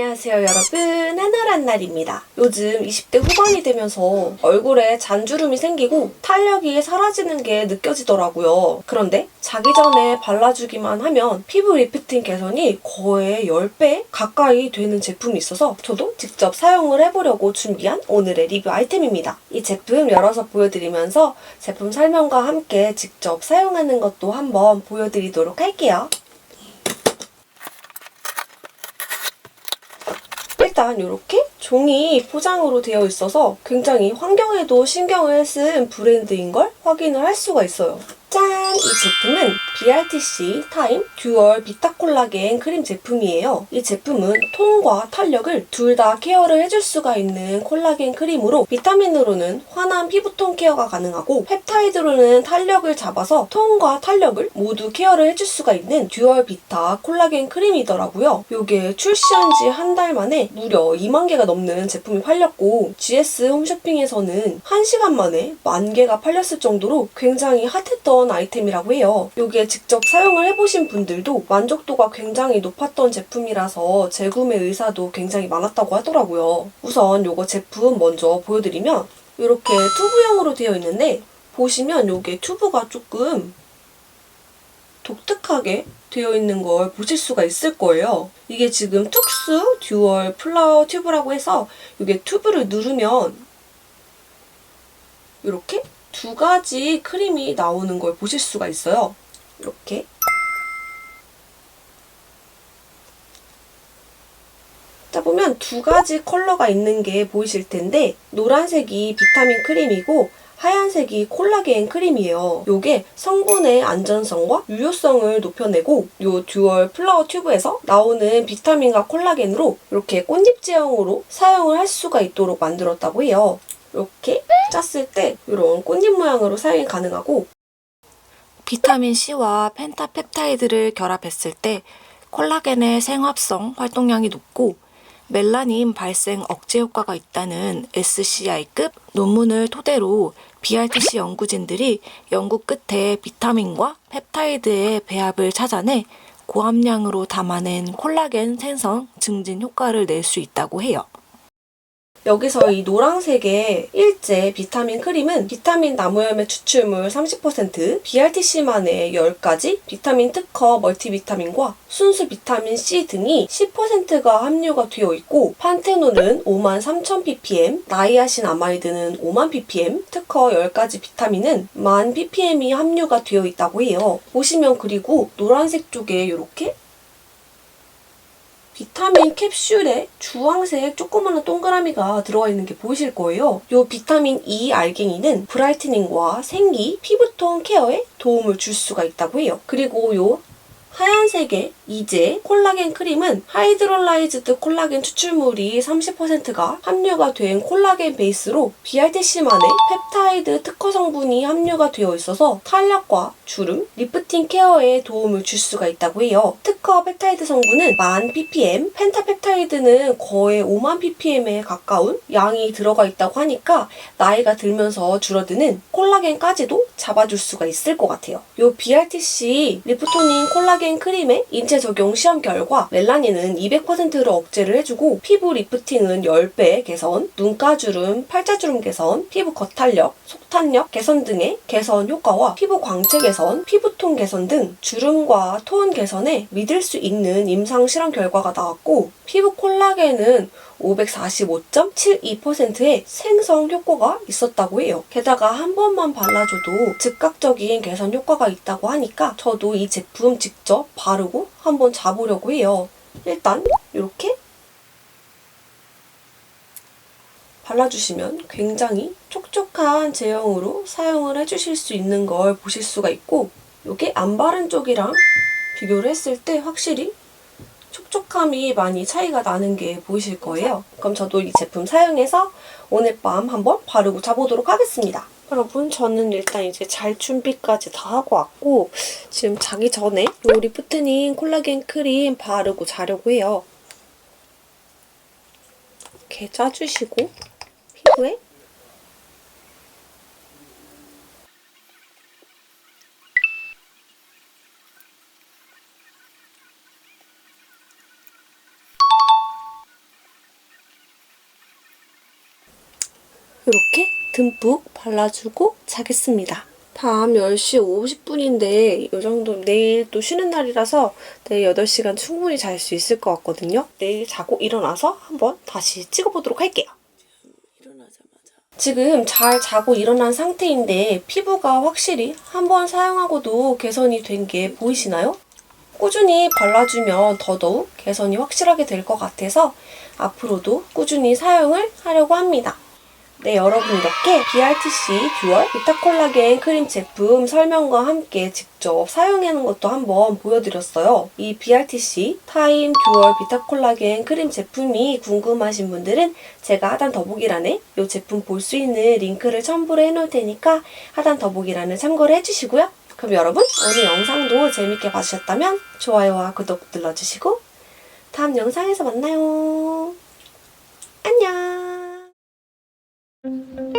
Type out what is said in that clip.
안녕하세요 여러분 하늘한 날입니다. 요즘 20대 후반이 되면서 얼굴에 잔주름이 생기고 탄력이 사라지는 게 느껴지더라고요. 그런데 자기 전에 발라주기만 하면 피부 리프팅 개선이 거의 10배 가까이 되는 제품이 있어서 저도 직접 사용을 해보려고 준비한 오늘의 리뷰 아이템입니다. 이 제품 열어서 보여드리면서 제품 설명과 함께 직접 사용하는 것도 한번 보여드리도록 할게요. 일단 이렇게 종이 포장으로 되어 있어서 굉장히 환경에도 신경을 쓴 브랜드인 걸 확인을 할 수가 있어요. 짠! 이 제품은 BRTC 타임 듀얼 비타 콜라겐 크림 제품이에요. 이 제품은 톤과 탄력을 둘 다 케어를 해줄 수가 있는 콜라겐 크림으로 비타민으로는 환한 피부톤 케어가 가능하고 펩타이드로는 탄력을 잡아서 톤과 탄력을 모두 케어를 해줄 수가 있는 듀얼 비타 콜라겐 크림이더라고요. 이게 출시한 지 한 달 만에 무려 2만 개가 넘는 제품이 팔렸고 GS 홈쇼핑에서는 1시간 만에 만 개가 팔렸을 정도로 굉장히 핫했던 아이템이라고 해요. 이게 직접 사용을 해보신 분들도 만족도가 굉장히 높았던 제품이라서 재구매 의사도 굉장히 많았다고 하더라고요. 우선 이거 제품 먼저 보여드리면 이렇게 튜브형으로 되어 있는데 보시면 이게 튜브가 조금 독특하게 되어 있는 걸 보실 수가 있을 거예요. 이게 지금 툭스 듀얼 플라워 튜브라고 해서 이게 튜브를 누르면 이렇게 두 가지 크림이 나오는 걸 보실 수가 있어요. 이렇게 자 보면 두 가지 컬러가 있는 게 보이실 텐데 노란색이 비타민 크림이고 하얀색이 콜라겐 크림이에요. 요게 성분의 안전성과 유효성을 높여내고 요 듀얼 플라워 튜브에서 나오는 비타민과 콜라겐으로 이렇게 꽃잎 제형으로 사용을 할 수가 있도록 만들었다고 해요. 이렇게 짰을 때 이런 꽃잎 모양으로 사용이 가능하고 비타민 C와 펜타펩타이드를 결합했을 때 콜라겐의 생합성 활동량이 높고 멜라닌 발생 억제 효과가 있다는 SCI급 논문을 토대로 BRTC 연구진들이 연구 끝에 비타민과 펩타이드의 배합을 찾아내 고함량으로 담아낸 콜라겐 생성 증진 효과를 낼 수 있다고 해요. 여기서 이 노란색의 일제 비타민 크림은 비타민 나무열매 추출물 30%, BRTC만의 10가지 비타민 특허 멀티비타민과 순수 비타민 C 등이 10%가 함유가 되어 있고 판테놀은 5만 3천 ppm, 나이아신 아마이드는 5만 ppm, 특허 10가지 비타민은 만 ppm이 함유가 되어 있다고 해요. 보시면 그리고 노란색 쪽에 이렇게 비타민 캡슐에 주황색 조그마한 동그라미가 들어가 있는 게 보이실 거예요. 이 비타민 E 알갱이는 브라이트닝과 생기, 피부톤 케어에 도움을 줄 수가 있다고 해요. 그리고 이 하얀색의 이제 콜라겐 크림은 하이드롤라이즈드 콜라겐 추출물이 30%가 함유가 된 콜라겐 베이스로 BRTC만의 펩타이드 특허 성분이 함유가 되어 있어서 탄력과 주름, 리프팅 케어에 도움을 줄 수가 있다고 해요. 특허 펩타이드 성분은 만 ppm, 펜타펩타이드는 거의 5만 ppm에 가까운 양이 들어가 있다고 하니까 나이가 들면서 줄어드는 콜라겐까지도 잡아줄 수가 있을 것 같아요. 이 BRTC 리프토닌 콜라겐 크림의 인체 적용 시험 결과 멜라닌은 200%를 억제를 해주고 피부 리프팅은 10배 개선, 눈가주름, 팔자주름 개선, 피부 겉탄력, 속탄력 개선 등의 개선 효과와 피부 광채 개선, 피부톤 개선 등 주름과 톤 개선에 믿을 수 있는 임상 실험 결과가 나왔고 피부 콜라겐은 545.72%의 생성 효과가 있었다고 해요. 게다가 한 번만 발라줘도 즉각적인 개선 효과가 있다고 하니까 저도 이 제품 직접 바르고 한번 자보려고 해요. 일단 이렇게 발라주시면 굉장히 촉촉한 제형으로 사용을 해주실 수 있는 걸 보실 수가 있고 이게 안 바른 쪽이랑 비교를 했을 때 확실히 촉촉함이 많이 차이가 나는 게 보이실 거예요. 그럼 저도 이 제품 사용해서 오늘 밤 한번 바르고 자보도록 하겠습니다. 여러분 저는 일단 이제 잘 준비까지 다 하고 왔고 지금 자기 전에 요 리프트닝 콜라겐 크림 바르고 자려고 해요. 이렇게 짜주시고 피부에 이렇게 듬뿍 발라주고 자겠습니다. 밤 10시 50분인데 이 정도 내일 또 쉬는 날이라서 내일 8시간 충분히 잘 수 있을 것 같거든요. 내일 자고 일어나서 한번 다시 찍어보도록 할게요. 지금 잘 자고 일어난 상태인데 피부가 확실히 한 번 사용하고도 개선이 된 게 보이시나요? 꾸준히 발라주면 더더욱 개선이 확실하게 될 것 같아서 앞으로도 꾸준히 사용을 하려고 합니다. 네, 여러분 이렇게 BRTC 듀얼 비타콜라겐 크림 제품 설명과 함께 직접 사용하는 것도 한번 보여드렸어요. 이 BRTC 타임 듀얼 비타콜라겐 크림 제품이 궁금하신 분들은 제가 하단 더보기란에 이 제품 볼 수 있는 링크를 첨부를 해놓을 테니까 하단 더보기란을 참고를 해주시고요. 그럼 여러분 오늘 영상도 재밌게 봐주셨다면 좋아요와 구독 눌러주시고 다음 영상에서 만나요. Thank you.